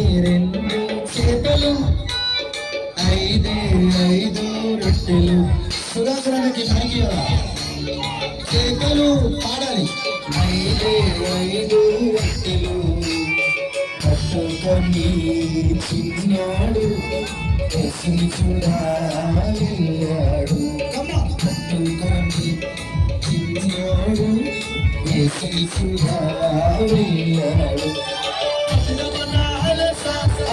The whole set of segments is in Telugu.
రెండు చేపలు ఐదే ఐదు రొట్టెలు. సుధాకరానికి మైకి చేపలు పాడాలి. ఐదే ఐదు రొట్టెలు. పట్టుకొని చిన్నాడు ఎసిని చూడాలియాడు పట్టుకొని చిన్నాడు ఎసిని చూడాలియాడు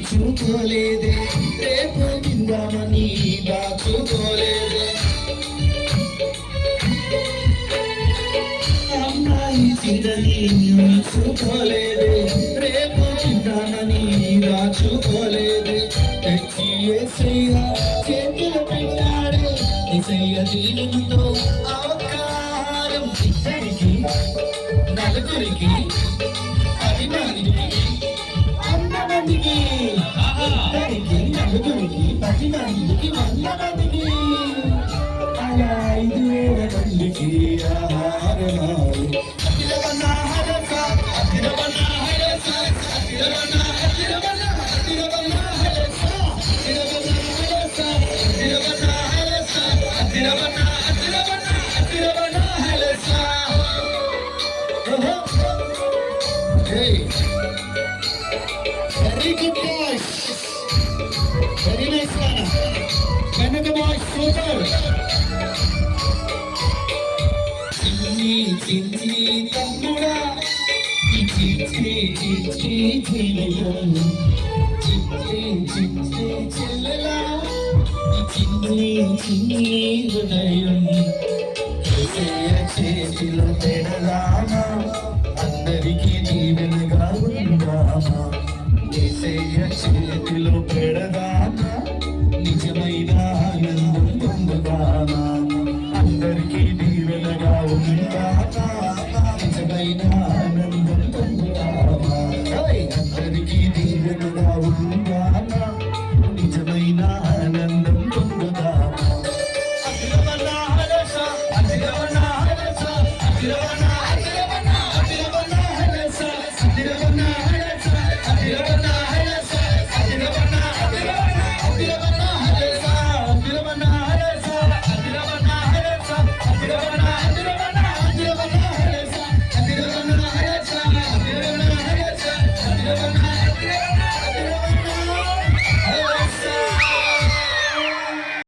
యాక్షన్ రేపు కిందమని దాచుకోలేదే. అమ్మాయి చింగని ఉంచుకోలేదే రేపు కిందమని దాచుకోలేదే. తెచ్చి ఏసయ్య చేతుల పిల్లాడే ఏసయ్య దీనుతో ఆకారం ఇద్దరికి నలుగురికి ఇద్దరికి పది మందికి వంద మందికి అలా ఐదు వేల మందికి ఆహారమారు Very nice man. Kannada boys, చిన్ని చిన్ని తమ్ముడా ఈ చిన్ని జీవితం చెల్లెలా చిన్ని చిన్ని హృదయం చేతిలో పెడదామా అందరికీ దీవెనగా ఉందామా చేతిలో పెడదామా పొందుదామా అందరికీ దీవెనగా ఉందామా నిజమైన ఆనందం పొందుదామా అందరికీ దీవెనగా ఉందామా నిజమైన ఆనందం పొందుదామా హరస హరస